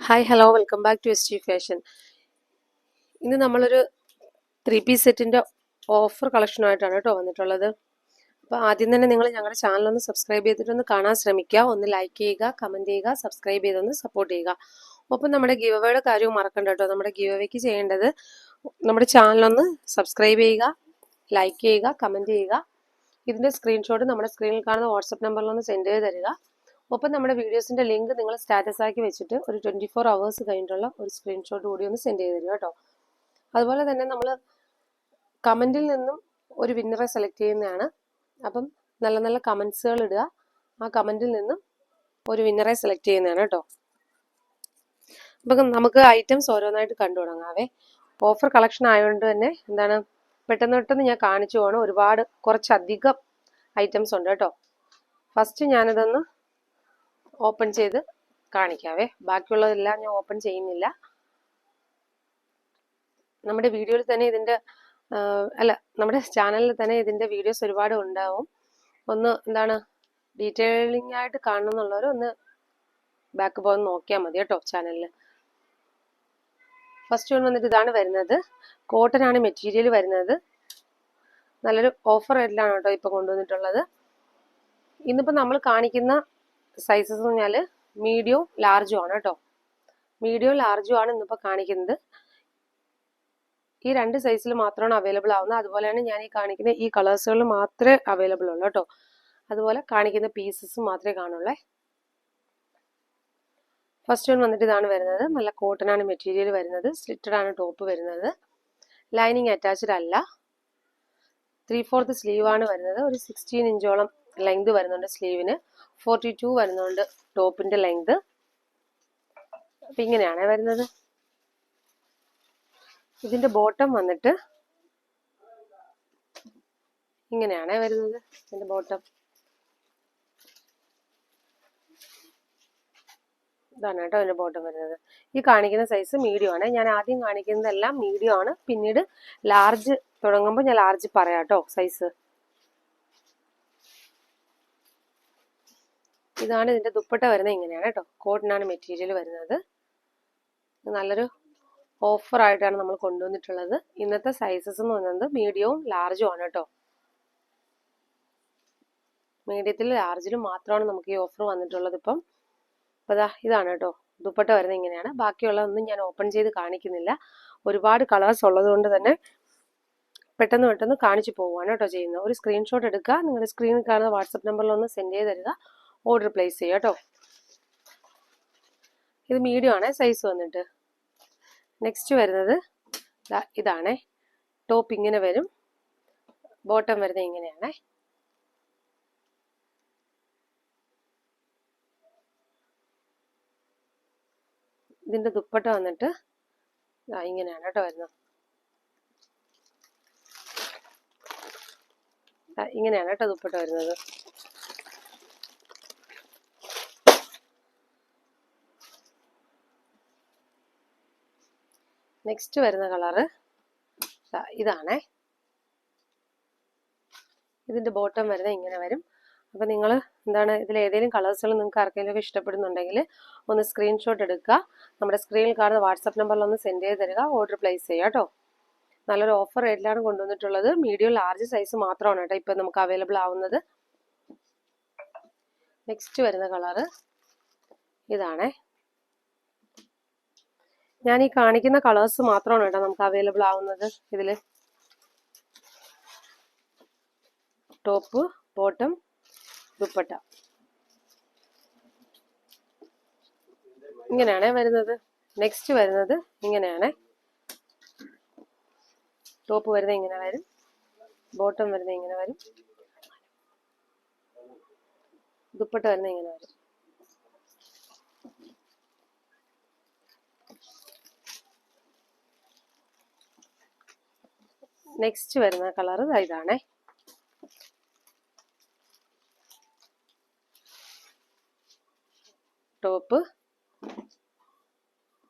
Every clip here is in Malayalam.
Hi hello welcome back to S T fashion ഇന്ന് നമ്മളൊരു ത്രീ പീസ് സെറ്റിന്റെ ഓഫർ കളക്ഷനുമായിട്ടാണ് കേട്ടോ വന്നിട്ടുള്ളത്. അപ്പോൾ ആദ്യം തന്നെ നിങ്ങൾ ഞങ്ങളുടെ ചാനലൊന്ന് സബ്സ്ക്രൈബ് ചെയ്തിട്ടൊന്ന് കാണാൻ ശ്രമിക്കുക. ഒന്ന് ലൈക്ക് ചെയ്യുക കമന്റ് ചെയ്യുക സബ്സ്ക്രൈബ് ചെയ്തൊന്ന് സപ്പോർട്ട് ചെയ്യുക. ഒപ്പം നമ്മുടെ ഗീവ് അവയുടെ കാര്യവും മറക്കണ്ട കേട്ടോ. നമ്മുടെ ഗീവ് അവയ്ക്ക് ചെയ്യേണ്ടത് നമ്മുടെ ചാനലൊന്ന് സബ്സ്ക്രൈബ് ചെയ്യുക ലൈക്ക് ചെയ്യുക കമന്റ് ചെയ്യുക. ഇതിന്റെ സ്ക്രീൻഷോട്ട് നമ്മുടെ സ്ക്രീനിൽ കാണുന്ന വാട്സപ്പ് നമ്പറിലൊന്ന് സെൻഡ് ചെയ്ത് തരിക. ഒപ്പം നമ്മുടെ വീഡിയോസിന്റെ ലിങ്ക് നിങ്ങൾ സ്റ്റാറ്റസ് ആക്കി വെച്ചിട്ട് ഒരു ട്വന്റി ഫോർ അവേഴ്സ് കഴിഞ്ഞിട്ടുള്ള ഒരു സ്ക്രീൻഷോട്ട് കൂടി ഒന്ന് സെൻഡ് ചെയ്ത് തരിക കേട്ടോ. അതുപോലെ തന്നെ നമ്മൾ കമന്റിൽ നിന്നും ഒരു വിന്നറെ സെലക്ട് ചെയ്യുന്നതാണ്. അപ്പം നല്ല നല്ല കമന്റ്സുകൾ ഇടുക. ആ കമന്റിൽ നിന്നും ഒരു വിന്നറെ സെലക്ട് ചെയ്യുന്നതാണ് കേട്ടോ. അപ്പം നമുക്ക് ഐറ്റംസ് ഓരോന്നായിട്ട് കണ്ടു തുടങ്ങാവേ. ഓഫർ കളക്ഷൻ ആയതുകൊണ്ട് തന്നെ എന്താണ് പെട്ടെന്ന് പെട്ടെന്ന് ഞാൻ കാണിച്ചു പോകണം ഒരുപാട് കുറച്ചധികം ഐറ്റംസ് ഉണ്ട് കേട്ടോ. ഫസ്റ്റ് ഞാനിതൊന്ന് ഓപ്പൺ ചെയ്ത് കാണിക്കാവേ. ബാക്കിയുള്ളതെല്ലാം ഞാൻ ഓപ്പൺ ചെയ്യുന്നില്ല. നമ്മുടെ വീഡിയോയിൽ തന്നെ ഇതിന്റെ അല്ല നമ്മുടെ ചാനലിൽ തന്നെ ഇതിന്റെ വീഡിയോസ് ഒരുപാട് ഉണ്ടാവും. ഒന്ന് എന്താണ് ഡീറ്റെയിലിംഗ് ആയിട്ട് കാണണമെന്നുള്ളവർ ഒന്ന് ബാക്ക് പോയി നോക്കിയാൽ മതി കേട്ടോ ചാനലിൽ. ഫസ്റ്റ് വൺ വന്നിട്ട് ഇതാണ് വരുന്നത്. കോട്ടൺ ആണ് മെറ്റീരിയൽ വരുന്നത്. നല്ലൊരു ഓഫർ റേറ്റിലാണ് കേട്ടോ ഇപ്പോൾ കൊണ്ടുവന്നിട്ടുള്ളത്. ഇന്നിപ്പോൾ നമ്മൾ കാണിക്കുന്ന സൈസസ് എന്ന് പറഞ്ഞാൽ മീഡിയവും ലാർജും ആണ് കേട്ടോ. മീഡിയവും ലാർജും ആണ് ഇന്നിപ്പോൾ കാണിക്കുന്നത്. ഈ രണ്ട് സൈസിൽ മാത്രമാണ് അവൈലബിൾ ആവുന്നത്. അതുപോലെ തന്നെ ഞാൻ ഈ കാണിക്കുന്ന ഈ കളേഴ്സുകൾ മാത്രമേ അവൈലബിൾ ഉള്ളൂ കേട്ടോ. അതുപോലെ കാണിക്കുന്ന പീസസ് മാത്രമേ കാണുള്ളേ. ഫസ്റ്റ് വൺ വന്നിട്ട് ഇതാണ് വരുന്നത്. നല്ല കോട്ടൺ ആണ് മെറ്റീരിയൽ വരുന്നത്. സ്ലിറ്റഡ് ആണ് ടോപ്പ് വരുന്നത്. ലൈനിങ് അറ്റാച്ച്ഡ് അല്ല. ത്രീ ഫോർത്ത് സ്ലീവ് ആണ് വരുന്നത്. ഒരു സിക്സ്റ്റീൻ ഇഞ്ചോളം ലെങ്ത് വരുന്നുണ്ട് സ്ലീവിന് ഫോർട്ടി ടു വരുന്നുണ്ട് ടോപ്പിന്റെ ലെങ്ത് അപ്പൊ ഇങ്ങനെയാണ് വരുന്നത്. ഇതിന്റെ ബോട്ടം വന്നിട്ട് ഇങ്ങനെയാണ് വരുന്നത് ഇതിന്റെ ബോട്ടം ഇതാണ് കേട്ടോ അതിന്റെ ബോട്ടം വരുന്നത്. ഈ കാണിക്കുന്ന സൈസ് മീഡിയം ആണ്. ഞാൻ ആദ്യം കാണിക്കുന്നതെല്ലാം മീഡിയം ആണ്. പിന്നീട് ലാർജ് തുടങ്ങുമ്പോൾ ഞാൻ ലാർജ് പറയാം കേട്ടോ സൈസ് ഇതാണ് ഇതിന്റെ ദുപ്പട്ട വരുന്നത് ഇങ്ങനെയാണ് കേട്ടോ. കോട്ടനാണ് മെറ്റീരിയൽ വരുന്നത്. നല്ലൊരു ഓഫർ ആയിട്ടാണ് നമ്മൾ കൊണ്ടുവന്നിട്ടുള്ളത്. ഇന്നത്തെ സൈസസ് എന്ന് പറയുന്നത് മീഡിയവും ലാർജും ആണ് കേട്ടോ. മീഡിയത്തിൽ ലാർജിലും മാത്രമാണ് നമുക്ക് ഈ ഓഫർ വന്നിട്ടുള്ളത് ഇപ്പം. അപ്പോൾ ഇതാ ഇതാണ് കേട്ടോ. ദുപ്പട്ട വരുന്നത് ഇങ്ങനെയാണ്. ബാക്കിയുള്ളതൊന്നും ഞാൻ ഓപ്പൺ ചെയ്ത് കാണിക്കുന്നില്ല. ഒരുപാട് കളേഴ്സ് ഉള്ളത് കൊണ്ട് തന്നെ പെട്ടെന്ന് പെട്ടെന്ന് കാണിച്ചു പോവുകയാണ് കേട്ടോ ചെയ്യുന്നത്. ഒരു സ്ക്രീൻഷോട്ട് എടുക്കുക. നിങ്ങളുടെ സ്ക്രീനിൽ കാണുന്ന വാട്സപ്പ് നമ്പറിൽ ഒന്ന് സെൻഡ് ചെയ്ത് തരിക. ഓർഡർ പ്ലേസ് ചെയ്യുക കേട്ടോ. ഇത് മീഡിയം ആണ് സൈസ് വന്നിട്ട്. നെക്സ്റ്റ് വരുന്നത് ഇതാണേ. ടോപ്പ് ഇങ്ങനെ വരും. ബോട്ടം വരുന്നത് ഇങ്ങനെയാണേ. ഇതിന്റെ ദുപ്പട്ട വന്നിട്ട് ഇങ്ങനെയാണ് കേട്ടോ വരുന്നത്. ഇങ്ങനെയാണ് കേട്ടോ ദുപ്പട്ട വരുന്നത്. നെക്സ്റ്റ് വരുന്ന കളറ് ഇതാണേ. ഇതിന്റെ ബോട്ടം വരുന്നത് ഇങ്ങനെ വരും. അപ്പം നിങ്ങൾ എന്താണ് ഇതിൽ ഏതെങ്കിലും കളേഴ്സുകൾ നിങ്ങൾക്ക് ആർക്കെങ്കിലുമൊക്കെ ഇഷ്ടപ്പെടുന്നുണ്ടെങ്കിൽ ഒന്ന് സ്ക്രീൻഷോട്ട് എടുക്കുക. നമ്മുടെ സ്ക്രീനിൽ കാണുന്ന വാട്സപ്പ് നമ്പറിൽ ഒന്ന് സെൻഡ് ചെയ്ത് തരിക. ഓർഡർ പ്ലേസ് ചെയ്യുക കേട്ടോ. നല്ലൊരു ഓഫർ റേറ്റിലാണ് കൊണ്ടുവന്നിട്ടുള്ളത്. മീഡിയം ലാർജ് സൈസ് മാത്രമാണ് കേട്ടോ ഇപ്പം നമുക്ക് അവൈലബിൾ ആവുന്നത്. നെക്സ്റ്റ് വരുന്ന കളറ് ഇതാണേ. ഞാൻ ഈ കാണിക്കുന്ന കളേഴ്സ് മാത്രമാണ് കേട്ടോ നമുക്ക് അവൈലബിൾ ആവുന്നത്. ഇതിൽ ടോപ്പ് ബോട്ടം ദുപ്പട്ട. ഇങ്ങനെയാണേ വരുന്നത്. നെക്സ്റ്റ് വരുന്നത് ഇങ്ങനെയാണേ. ടോപ്പ് വരുന്നത് ഇങ്ങനെ വരും. ബോട്ടം വരുന്നത് ഇങ്ങനെ വരും. ദുപ്പട്ട വരുന്നത് ഇങ്ങനെ വരും. നെക്സ്റ്റ് വരുന്ന കളർ ഇതാണേ. ടോപ്പ്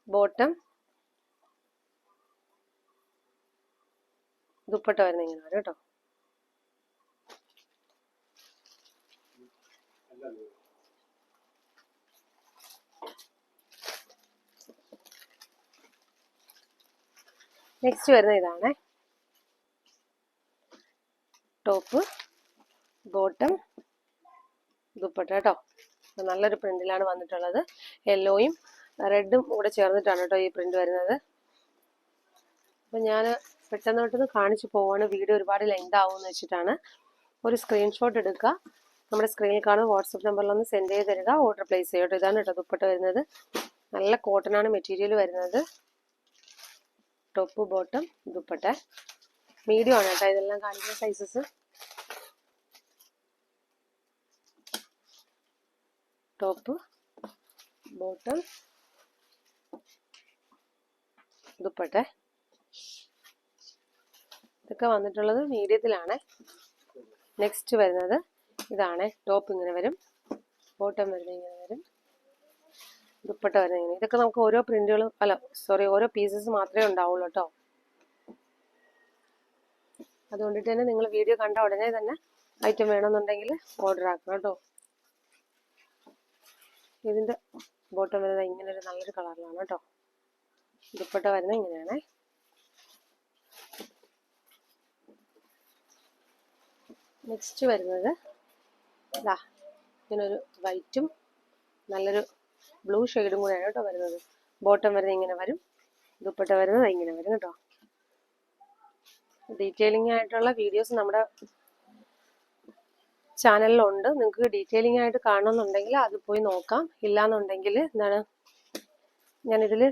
ബോട്ടം ദുപ്പട്ട വരുന്ന ഇങ്ങനെ വരും കേട്ടോ. നെക്സ്റ്റ് വരുന്ന ഇതാണേ. ടോപ്പ് ബോട്ടം ദുപ്പട്ട കേട്ടോ. നല്ലൊരു പ്രിന്റിലാണ് വന്നിട്ടുള്ളത്. യെല്ലോയും റെഡും കൂടെ ചേർന്നിട്ടാണ് കേട്ടോ ഈ പ്രിന്റ് വരുന്നത്. അപ്പം ഞാൻ പെട്ടെന്ന് പെട്ടെന്ന് കാണിച്ചു പോവാണ്. വീഡിയോ ഒരുപാട് ലെങ്ത് ആവുമെന്ന് വെച്ചിട്ടാണ്. ഒരു സ്ക്രീൻഷോട്ട് എടുക്കുക. നമ്മുടെ സ്ക്രീനിൽ കാണുന്ന വാട്സപ്പ് നമ്പറിലൊന്ന് സെൻഡ് ചെയ്ത് തരിക. ഓർഡർ പ്ലേസ് ചെയ്യട്ടോ. ഇതാണ് കേട്ടോ ദുപ്പട്ട വരുന്നത്. നല്ല കോട്ടൺ ആണ് മെറ്റീരിയൽ വരുന്നത്. Top bottom dupatta. മീഡിയം ആണ് കേട്ടോ ഇതെല്ലാം കാണിക്കുന്ന സൈസസ് ടോപ്പ് ബോട്ടം ദുപ്പട്ടെ. ഇതൊക്കെ വന്നിട്ടുള്ളത് മീഡിയത്തിലാണ് നെക്സ്റ്റ് വരുന്നത് ഇതാണ്. ടോപ്പ് ഇങ്ങനെ വരും. ബോട്ടം വരുന്നത് ഇങ്ങനെ വരും. ദുപ്പട്ട വരുന്നത് ഇങ്ങനെ. ഇതൊക്കെ നമുക്ക് ഓരോ പ്രിന്റുകളും അല്ല സോറി ഓരോ പീസസ് മാത്രമേ ഉണ്ടാവുള്ളൂ കേട്ടോ. അതുകൊണ്ടിട്ട് തന്നെ നിങ്ങൾ വീഡിയോ കണ്ട ഉടനെ തന്നെ ഐറ്റം വേണമെന്നുണ്ടെങ്കിൽ ഓർഡർ ആക്കണം കേട്ടോ. ഇതിന്റെ ബോട്ടം വരുന്നത് ഇങ്ങനെ ഒരു നല്ലൊരു കളറിലാണ് കേട്ടോ. ദുപ്പട്ട വരുന്നത് ഇങ്ങനെയാണേ. നെക്സ്റ്റ് വരുന്നത് ഇതാ ഇങ്ങനൊരു വൈറ്റും നല്ലൊരു ബ്ലൂ ഷെയ്ഡും കൂടെയാണ് കേട്ടോ വരുന്നത്. ബോട്ടം വരുന്നത് ഇങ്ങനെ വരും. ദുപ്പട്ട വരുന്നത് ഇങ്ങനെ വരും കേട്ടോ. ഡീറ്റെയിലിംഗ് ആയിട്ടുള്ള വീഡിയോസ് നമ്മുടെ ചാനലിലുണ്ട് നിങ്ങൾക്ക് ഡീറ്റെയിലിംഗ് ആയിട്ട് കാണണമെന്നുണ്ടെങ്കിൽ അത് പോയി നോക്കാം. ഇല്ലാന്നുണ്ടെങ്കിൽ എന്താണ് ഞാനിതിൽ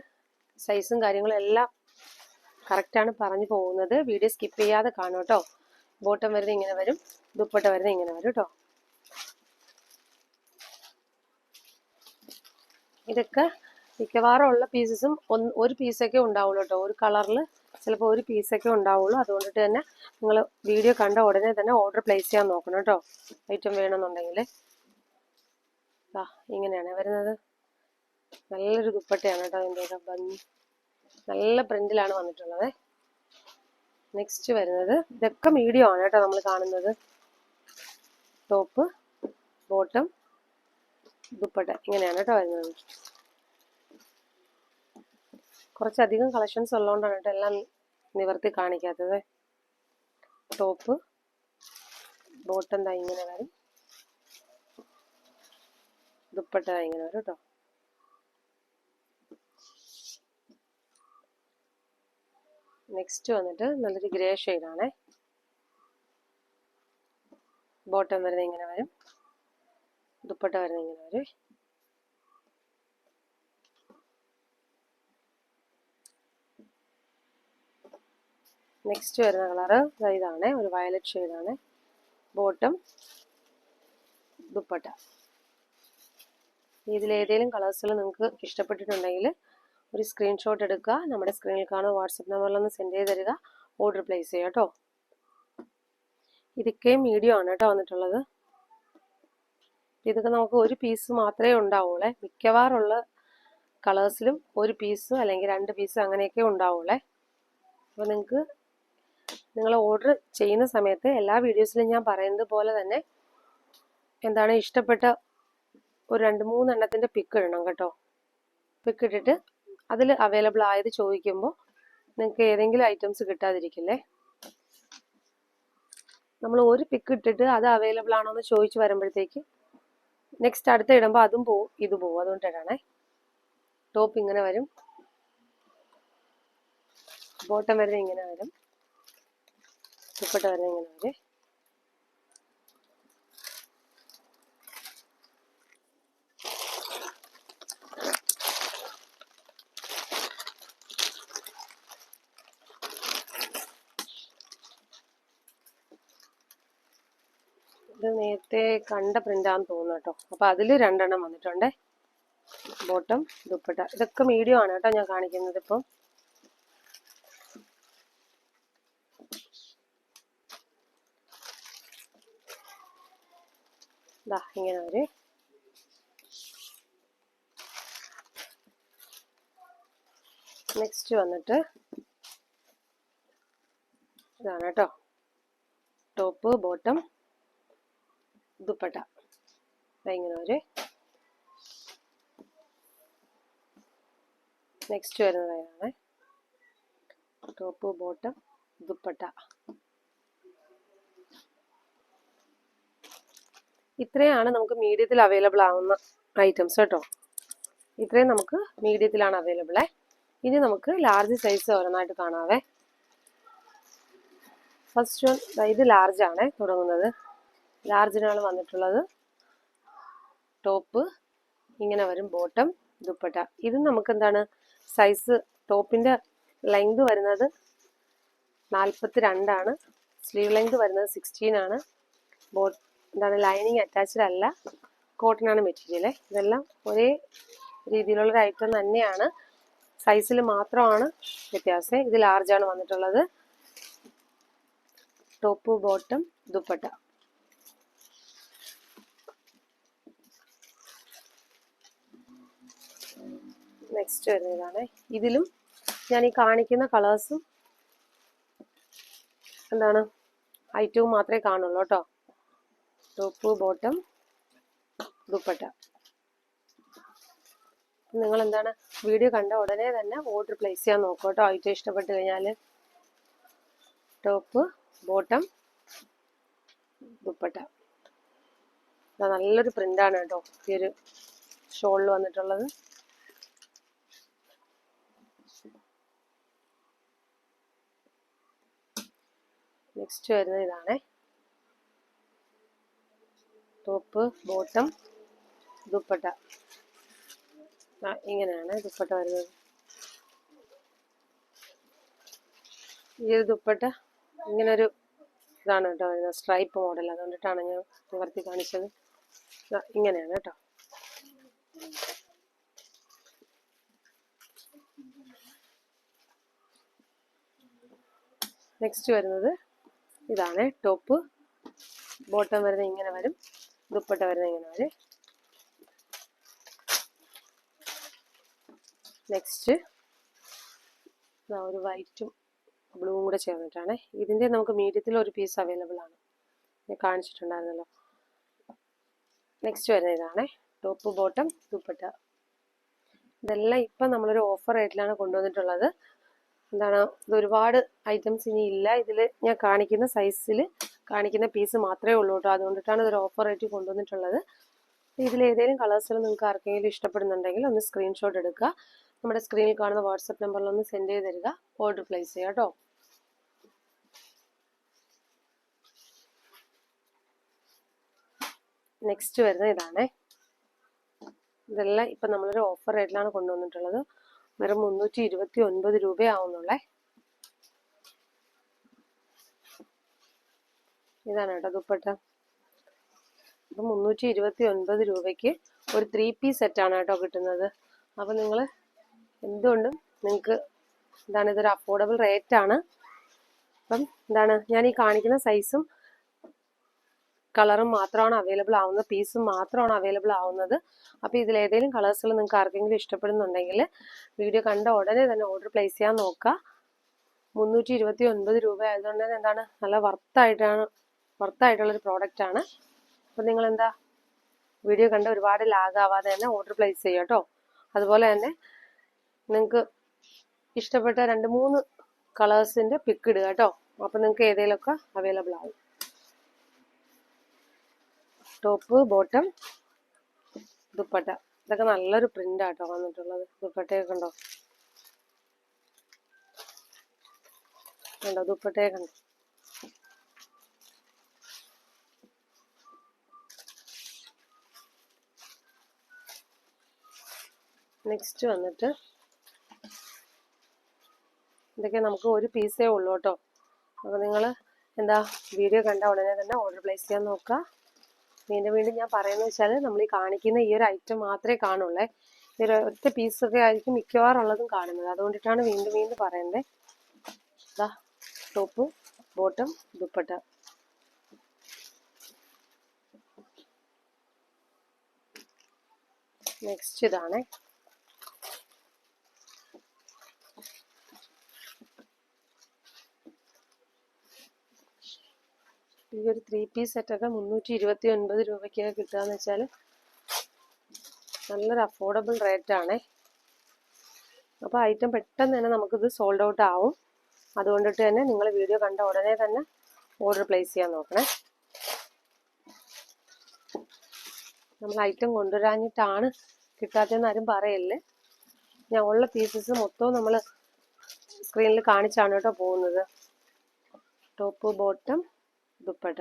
സൈസും കാര്യങ്ങളും എല്ലാം കറക്റ്റാണ് പറഞ്ഞു പോകുന്നത്. വീഡിയോ സ്കിപ്പ് ചെയ്യാതെ കാണും കേട്ടോ. ബോട്ടം വരുന്നത് ഇങ്ങനെ വരും ദുപ്പട്ട വരുന്നത് ഇങ്ങനെ വരും കേട്ടോ. ഇതൊക്കെ മിക്കവാറും ഉള്ള പീസസും ഒന്ന് ഒരു പീസൊക്കെ ഉണ്ടാവുള്ളൂ കേട്ടോ. ഒരു കളറിൽ ചിലപ്പോൾ ഒരു പീസൊക്കെ ഉണ്ടാവുള്ളൂ. അതുകൊണ്ടിട്ട് തന്നെ നിങ്ങൾ വീഡിയോ കണ്ട ഉടനെ തന്നെ ഓർഡർ പ്ലേസ് ചെയ്യാൻ നോക്കണം കേട്ടോ. ഐറ്റം വേണമെന്നുണ്ടെങ്കിൽ ആ ഇങ്ങനെയാണ് വരുന്നത്. നല്ലൊരു ദുപ്പട്ടയാണ് കേട്ടോ അതിന്റെയൊക്കെ ഭംഗി. നല്ല പ്രിന്റിലാണ് വന്നിട്ടുള്ളത്. നെക്സ്റ്റ് വരുന്നത് ഇതൊക്കെ മീഡിയം ആണ് കേട്ടോ നമ്മൾ കാണുന്നത്. Top bottom dupatta. ഇങ്ങനെയാണ് കേട്ടോ വരുന്നത്. കുറച്ചധികം കളക്ഷൻസ് ഉള്ളതുകൊണ്ടാണ് കേട്ടോ എല്ലാം നിവർത്തി കാണിക്കാത്തത്. ടോപ്പ്. ബോട്ടം താ ഇങ്ങനെ വരും. ദുപ്പട്ട ഇങ്ങനെ വരും കേട്ടോ നെക്സ്റ്റ് വന്നിട്ട് നല്ലൊരു ഗ്രേ ഷെയ്ഡാണേ ബോട്ടം വരുന്നത് ഇങ്ങനെ വരും. ദുപ്പട്ട വരുന്നത് ഇങ്ങനെ വരും. നെക്സ്റ്റ് വരുന്ന കളറ് ഇതാണ് ഒരു വയലറ്റ് ഷെയ്ഡാണ് ബോട്ടം ദുപ്പട്ട. ഇതിലേതെങ്കിലും കളേഴ്സുകൾ നിങ്ങൾക്ക് ഇഷ്ടപ്പെട്ടിട്ടുണ്ടെങ്കിൽ ഒരു സ്ക്രീൻഷോട്ട് എടുക്കുക. നമ്മുടെ സ്ക്രീനിൽ കാണുന്ന വാട്സപ്പ് നമ്പറിലൊന്ന് സെൻഡ് ചെയ്ത് തരിക. ഓർഡർ പ്ലേസ് ചെയ്യുക കേട്ടോ. ഇതൊക്കെ മീഡിയം ആണ് കേട്ടോ വന്നിട്ടുള്ളത്. ഇതൊക്കെ നമുക്ക് ഒരു പീസ് മാത്രമേ ഉണ്ടാവുള്ളേ. മിക്കവാറുള്ള കളേഴ്സിലും ഒരു പീസ് അല്ലെങ്കിൽ രണ്ട് പീസ് അങ്ങനെയൊക്കെ ഉണ്ടാവുള്ളേ. അപ്പോൾ നിങ്ങൾക്ക് നിങ്ങൾ ഓർഡർ ചെയ്യുന്ന സമയത്ത് എല്ലാ വീഡിയോസിലും ഞാൻ പറയുന്നത് പോലെ തന്നെ എന്താണ് ഇഷ്ടപ്പെട്ട ഒരു രണ്ട് മൂന്നെണ്ണത്തിന്റെ പിക്ക് ഇടണം കേട്ടോ. പിക്ക് ഇട്ടിട്ട് അതിൽ അവൈലബിൾ ആയത് ചോദിക്കുമ്പോൾ നിങ്ങൾക്ക് ഏതെങ്കിലും ഐറ്റംസ് കിട്ടാതിരിക്കില്ലേ? നമ്മൾ ഒരു പിക്ക് ഇട്ടിട്ട് അത് അവൈലബിൾ ആണോ എന്ന് ചോദിച്ചു വരുമ്പോഴത്തേക്ക് നെക്സ്റ്റ് അടുത്ത് ഇടുമ്പോൾ അതും പോവും ഇത് പോവും. അതുകൊണ്ട് ഇടണേ. ടോപ്പ് ഇങ്ങനെ വരും. ബോട്ടം വരുന്നത് ഇങ്ങനെ വരും. ദുപ്പട്ട വരുന്നത് ഇങ്ങനെ വരും ഇത് നേരത്തെ കണ്ട പ്രിന്റാന്ന് തോന്നുന്നു കേട്ടോ. അപ്പൊ അതിൽ രണ്ടെണ്ണം വന്നിട്ടുണ്ടേ. ബോട്ടം ദുപ്പട്ട. ഇതൊക്കെ മീഡിയം ആണ് കേട്ടോ ഞാൻ കാണിക്കുന്നത് ഇപ്പം. ദാ ഇങ്ങനെ ഒരു നെക്സ്റ്റ് വന്നിട്ട് ഇതാണ് കേട്ടോ ടോപ്പ് ബോട്ടം ദുപ്പട്ട. ഇങ്ങനെ ഒരു നെക്സ്റ്റ് വരുന്നതാണ് ടോപ്പ് ബോട്ടം ദുപ്പട്ട. ഇത്രയാണ് നമുക്ക് മീഡിയത്തിൽ അവൈലബിൾ ആവുന്ന ഐറ്റംസ് കേട്ടോ. ഇത്രയും നമുക്ക് മീഡിയത്തിലാണ് അവൈലബിൾ ഇനി നമുക്ക് ലാർജ് സൈസ് ഓരോന്നായിട്ട് കാണാവേ. ഫസ്റ്റ് വൺ ഇത് ലാർജ് ആണ് തുടങ്ങുന്നത്. ലാർജിനാണ് വന്നിട്ടുള്ളത്. ടോപ്പ് ഇങ്ങനെ വരും. ബോട്ടം ദുപ്പട്ട. ഇത് നമുക്ക് എന്താണ്? സൈസ് ടോപ്പിന്റെ ലെങ്ത് വരുന്നത് നാൽപ്പത്തി രണ്ടാണ് സ്ലീവ് ലെങ്ത് വരുന്നത് സിക്സ്റ്റീൻ ആണ്. ബോ എന്താണ് ലൈനിങ് അറ്റാച്ച്ഡ് അല്ല. കോട്ടൺ ആണ് മെറ്റീരിയൽ ഇതെല്ലാം ഒരേ രീതിയിലുള്ള ഒരു ഐറ്റം തന്നെയാണ് സൈസിൽ മാത്രമാണ് വ്യത്യാസം. ഇത് ലാർജാണ് വന്നിട്ടുള്ളത്. Top bottom dupatta. നെക്സ്റ്റ് വരുന്നതാണ്. ഇതിലും ഞാൻ ഈ കാണിക്കുന്ന കളേഴ്സും എന്താണ്? ഐറ്റവും മാത്രമേ കാണുള്ളൂ കേട്ടോ. Top bottom dupatta. നിങ്ങൾ എന്താണ് വീഡിയോ കണ്ട ഉടനെ തന്നെ ഓർഡർ പ്ലേസ് ചെയ്യാൻ നോക്കുക കേട്ടോ. ഐറ്റം ഇഷ്ടപ്പെട്ട് കഴിഞ്ഞാൽ ടോപ്പ് ബോട്ടം ദുപ്പട്ട. നല്ലൊരു പ്രിന്റാണ് കേട്ടോ. ഈ ഒരു ഷോളിൽ വന്നിട്ടുള്ളത്. നെക്സ്റ്റ് വരുന്നത് ഇതാണ്. Top bottom dupatta. ഇങ്ങനെയാണ് ദുപ്പട്ട വരുന്നത്. ഈ ഒരു ദുപ്പട്ട ഇങ്ങനൊരു ഇതാണ് കേട്ടോ വരുന്നത്. സ്ട്രൈപ്പ് മോഡൽ അതുകൊണ്ടിട്ടാണ് ഞാൻ നിവർത്തി കാണിച്ചത്. ഇങ്ങനെയാണ് കേട്ടോ. നെക്സ്റ്റ് വരുന്നത് ഇതാണ് ടോപ്പ് ബോട്ടം വരുന്നത് ഇങ്ങനെ വരും. ദുപ്പട്ട വരുന്നത് ഇങ്ങനെ നെക്സ്റ്റ് ഒരു വൈറ്റും ബ്ലൂവും കൂടെ ചേർന്നിട്ടാണ്. ഇതിന്റെ നമുക്ക് മീഡിയത്തിൽ ഒരു പീസ് അവൈലബിൾ ആണ്. ഞാൻ കാണിച്ചിട്ടുണ്ടായിരുന്നല്ലോ. നെക്സ്റ്റ് വരുന്ന ഇതാണ്. Top bottom dupatta. ഇതെല്ലാം ഇപ്പം നമ്മളൊരു ഓഫർ റേറ്റിലാണ് കൊണ്ടുവന്നിട്ടുള്ളത്. എന്താണ്? ഇത് ഒരുപാട് ഐറ്റംസ് ഇനി ഇല്ല. ഇതിൽ ഞാൻ കാണിക്കുന്ന സൈസിൽ കാണിക്കുന്ന പീസ് മാത്രമേ ഉള്ളൂ കേട്ടോ. അതുകൊണ്ടിട്ടാണ് ഇതൊരു ഓഫർ റേറ്റ് കൊണ്ടുവന്നിട്ടുള്ളത്. ഇതിൽ ഏതെങ്കിലും കളേഴ്സിൽ നിങ്ങൾക്ക് ആർക്കെങ്കിലും ഇഷ്ടപ്പെടുന്നുണ്ടെങ്കിൽ ഒന്ന് സ്ക്രീൻഷോട്ട് എടുക്കുക. നമ്മുടെ സ്ക്രീനിൽ കാണുന്ന വാട്സപ്പ് നമ്പറിൽ ഒന്ന് സെൻഡ് ചെയ്ത് തരിക. ഓർഡർ പ്ലേസ് ചെയ്യുക കേട്ടോ. നെക്സ്റ്റ് വരുന്നത് ഇതാണേ. ഇതെല്ലാം ഇപ്പം നമ്മളൊരു ഓഫർ റേറ്റിലാണ് കൊണ്ടുവന്നിട്ടുള്ളത്. വെറും മുന്നൂറ്റി ഇരുപത്തി ഒൻപത് രൂപയാവുന്നുള്ളേ. ഇതാണ് കേട്ടോ ദുപ്പട്ട. അപ്പം മുന്നൂറ്റി ഇരുപത്തി ഒൻപത് രൂപയ്ക്ക് ഒരു ത്രീ പീസ് സെറ്റാണ് കേട്ടോ കിട്ടുന്നത്. അപ്പം നിങ്ങൾ എന്തുകൊണ്ടും നിങ്ങൾക്ക് എന്താണ് ഇതൊരു അഫോർഡബിൾ റേറ്റ് ആണ്. അപ്പം എന്താണ് ഞാൻ ഈ കാണിക്കുന്ന സൈസും കളറും മാത്രമാണ് അവൈലബിൾ ആവുന്നത്. പീസും മാത്രമാണ് അവൈലബിൾ ആവുന്നത്. അപ്പോൾ ഇതിൽ ഏതെങ്കിലും കളേഴ്സുകൾ നിങ്ങൾക്ക് ആർക്കെങ്കിലും ഇഷ്ടപ്പെടുന്നുണ്ടെങ്കിൽ വീഡിയോ കണ്ട ഉടനെ തന്നെ ഓർഡർ പ്ലേസ് ചെയ്യാൻ നോക്കുക. മുന്നൂറ്റി ഇരുപത്തി ഒൻപത് രൂപ ആയതുകൊണ്ട് തന്നെ എന്താണ് നല്ല വർത്തായിട്ടാണ് വർത്തായിട്ടുള്ളൊരു ആണ്. അപ്പം നിങ്ങൾ എന്താ വീഡിയോ കണ്ട് ഒരുപാട് ലാഗാവാതെ തന്നെ ഓർഡർ പ്ലേസ് ചെയ്യുക കേട്ടോ. അതുപോലെ തന്നെ നിങ്ങൾക്ക് ഇഷ്ടപ്പെട്ട രണ്ട് മൂന്ന് കളേഴ്സിന്റെ പിക്ക് ഇടുക കേട്ടോ. അപ്പം നിങ്ങൾക്ക് ഏതെങ്കിലുമൊക്കെ അവൈലബിൾ ആവും. Top bottom dupatta. ഇതൊക്കെ നല്ലൊരു പ്രിന്റ് ആട്ടോ വന്നിട്ടുള്ളത്. ദുപ്പട്ടയൊക്കെ ഉണ്ടോ? ഉണ്ടോ ദുപ്പട്ടയൊക്കെ ഉണ്ടോ. നെക്സ്റ്റ് വന്നിട്ട് ഇതൊക്കെ നമുക്ക് ഒരു പീസേ ഉള്ളൂ കേട്ടോ. അപ്പോൾ നിങ്ങൾ എന്താ വീഡിയോ കണ്ട ഉടനെ തന്നെ ഓർഡർ പ്ലേസ് ചെയ്യാൻ നോക്കുക. വീണ്ടും വീണ്ടും ഞാൻ പറയുന്നത് വെച്ചാൽ നമ്മൾ ഈ കാണിക്കുന്ന ഈ ഒരു ഐറ്റം മാത്രമേ കാണുള്ളേ. ഈ ഒരു ഒറ്റ പീസൊക്കെ ആയിരിക്കും മിക്കവാറും ഉള്ളതും കാണുന്നത്. അതുകൊണ്ടിട്ടാണ് വീണ്ടും വീണ്ടും പറയുന്നത് ഇതാ ടോപ്പ് ബോട്ടം ദുപ്പട്ട. നെക്സ്റ്റ് ഇതാണ്. ഒരു ത്രീ പീസ് സെറ്റൊക്കെ മുന്നൂറ്റി ഇരുപത്തി ഒൻപത് രൂപയ്ക്കൊക്കെ കിട്ടുകയെന്ന് വെച്ചാൽ നല്ലൊരു അഫോർഡബിൾ റേറ്റ് ആണേ. അപ്പോൾ ഐറ്റം പെട്ടെന്ന് തന്നെ നമുക്കിത് സോൾഡ് ഔട്ട് ആവും. അതുകൊണ്ടിട്ട് തന്നെ നിങ്ങൾ വീഡിയോ കണ്ട ഉടനെ തന്നെ ഓർഡർ പ്ലേസ് ചെയ്യാൻ നോക്കണേ. നമ്മൾ ഐറ്റം കൊണ്ടുവരാഞ്ഞിട്ടാണ് കിട്ടാത്തതെന്ന് ആരും പറയല്ലേ. ഞാൻ ഉള്ള പീസസ് മൊത്തവും നമ്മൾ സ്ക്രീനിൽ കാണിച്ചാണ് കേട്ടോ പോകുന്നത്. Top bottom dupatta.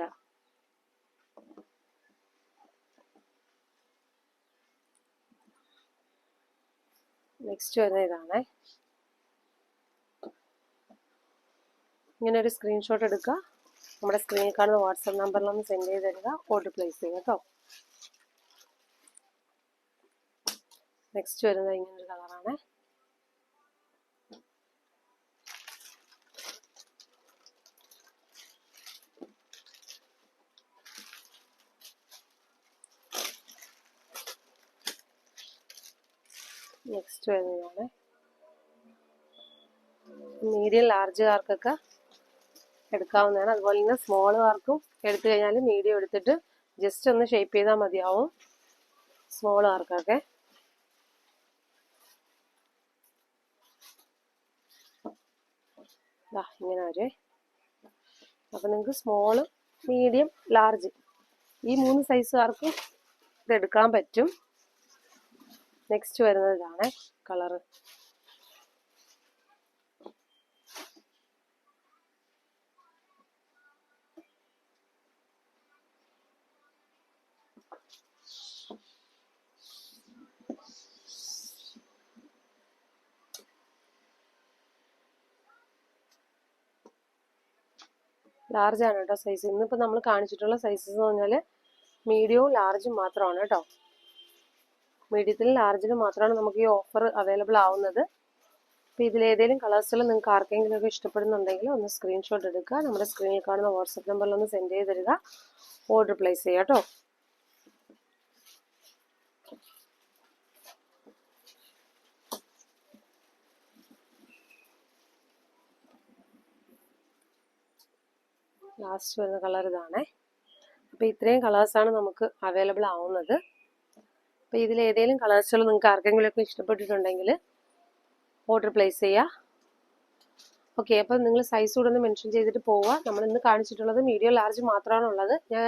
നെക്സ്റ്റ് വരുന്ന ഇതാണേ. ഇങ്ങനെ ഒരു സ്ക്രീൻഷോട്ട് എടുക്കുക നമ്മുടെ സ്ക്രീനിൽ കാണുന്ന വാട്സപ്പ് നമ്പറിലൊന്ന് സെൻഡ് ചെയ്ത് തരിക. ഓർഡർ പ്ലേസ് ചെയ്യുക കേട്ടോ. നെക്സ്റ്റ് വരുന്നത് ഇങ്ങനൊരു കളറാണ് നെക്സ്റ്റ് വരുന്നതാണ് മീഡിയം ലാർജ് കാർക്കൊക്കെ എടുക്കാവുന്നതാണ്. അതുപോലെ തന്നെ സ്മോൾ കാർക്കും എടുത്തു കഴിഞ്ഞാൽ മീഡിയം എടുത്തിട്ട് ജസ്റ്റ് ഒന്ന് ഷേപ്പ് ചെയ്താൽ മതിയാവും. സ്മോൾ കാർക്കൊക്കെ. ഇങ്ങനെ വരെ. അപ്പം നിങ്ങൾക്ക് സ്മോൾ മീഡിയം ലാർജ് ഈ മൂന്ന് സൈസുകാർക്കും ഇതെടുക്കാൻ പറ്റും. നെക്സ്റ്റ് വരുന്നത് ഇതാണ് കളറ് ആണ് കേട്ടോ സൈസ് ഇന്നിപ്പോൾ നമ്മൾ കാണിച്ചിട്ടുള്ള സൈസസ് എന്ന് പറഞ്ഞാൽ മീഡിയവും ലാർജും മാത്രമാണ് കേട്ടോ മീഡിയത്തിൽ ലാർജിലും മാത്രമാണ് നമുക്ക് ഈ ഓഫർ അവൈലബിൾ ആവുന്നത്. അപ്പോൾ ഇതിലേതെങ്കിലും കളേഴ്സിൽ നിങ്ങൾക്ക് ആർക്കെങ്കിലും ഒക്കെ ഇഷ്ടപ്പെടുന്നുണ്ടെങ്കിൽ ഒന്ന് സ്ക്രീൻഷോട്ട് എടുക്കുക. നമ്മുടെ സ്ക്രീനിൽ കാണുന്ന വാട്സപ്പ് നമ്പറിൽ ഒന്ന് സെൻഡ് ചെയ്ത് തരിക. ഓർഡർ പ്ലേസ് ചെയ്യുക കേട്ടോ. ലാസ്റ്റ് വരുന്ന കളർ ഇതാണേ. അപ്പോൾ ഇത്രയും കളേഴ്സാണ് നമുക്ക് അവൈലബിൾ ആവുന്നത്. അപ്പോൾ ഇതിൽ ഏതെങ്കിലും കളേഴ്സുകൾ നിങ്ങൾക്ക് ആർക്കെങ്കിലുമൊക്കെ ഇഷ്ടപ്പെട്ടിട്ടുണ്ടെങ്കിൽ ഓർഡർ പ്ലേസ് ചെയ്യുക ഓക്കെ അപ്പം നിങ്ങൾ സൈസ് കൂടെ ഒന്ന് മെൻഷൻ ചെയ്തിട്ട് പോവുക. നമ്മൾ ഇന്ന് കാണിച്ചിട്ടുള്ളത് മീഡിയം ലാർജ് മാത്രമാണ് ഉള്ളത്. ഞാൻ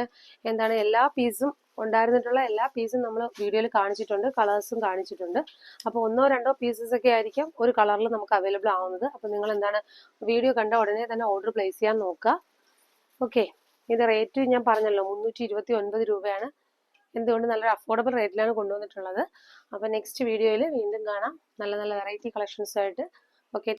എന്താണ് എല്ലാ പീസും ഉണ്ടായിരുന്നിട്ടുള്ള എല്ലാ പീസും നമ്മൾ വീഡിയോയിൽ കാണിച്ചിട്ടുണ്ട് കളേഴ്സും കാണിച്ചിട്ടുണ്ട്. അപ്പോൾ ഒന്നോ രണ്ടോ പീസസ് ഒക്കെ ആയിരിക്കും ഒരു കളറിൽ നമുക്ക് അവൈലബിൾ ആവുന്നത്. അപ്പോൾ നിങ്ങൾ എന്താണ് വീഡിയോ കണ്ട ഉടനെ തന്നെ ഓർഡർ പ്ലേസ് ചെയ്യാൻ നോക്കുക. ഓക്കെ ഇത് റേറ്റ് ഞാൻ പറഞ്ഞല്ലോ മുന്നൂറ്റി രൂപയാണ്. എന്തുകൊണ്ട് നല്ലൊരു അഫോർഡബിൾ റേറ്റിലാണ് കൊണ്ടുവന്നിട്ടുള്ളത്. അപ്പോൾ നെക്സ്റ്റ് വീഡിയോയിൽ വീണ്ടും കാണാം. നല്ല നല്ല വെറൈറ്റി കളക്ഷൻസ് ആയിട്ട്. ഓക്കെ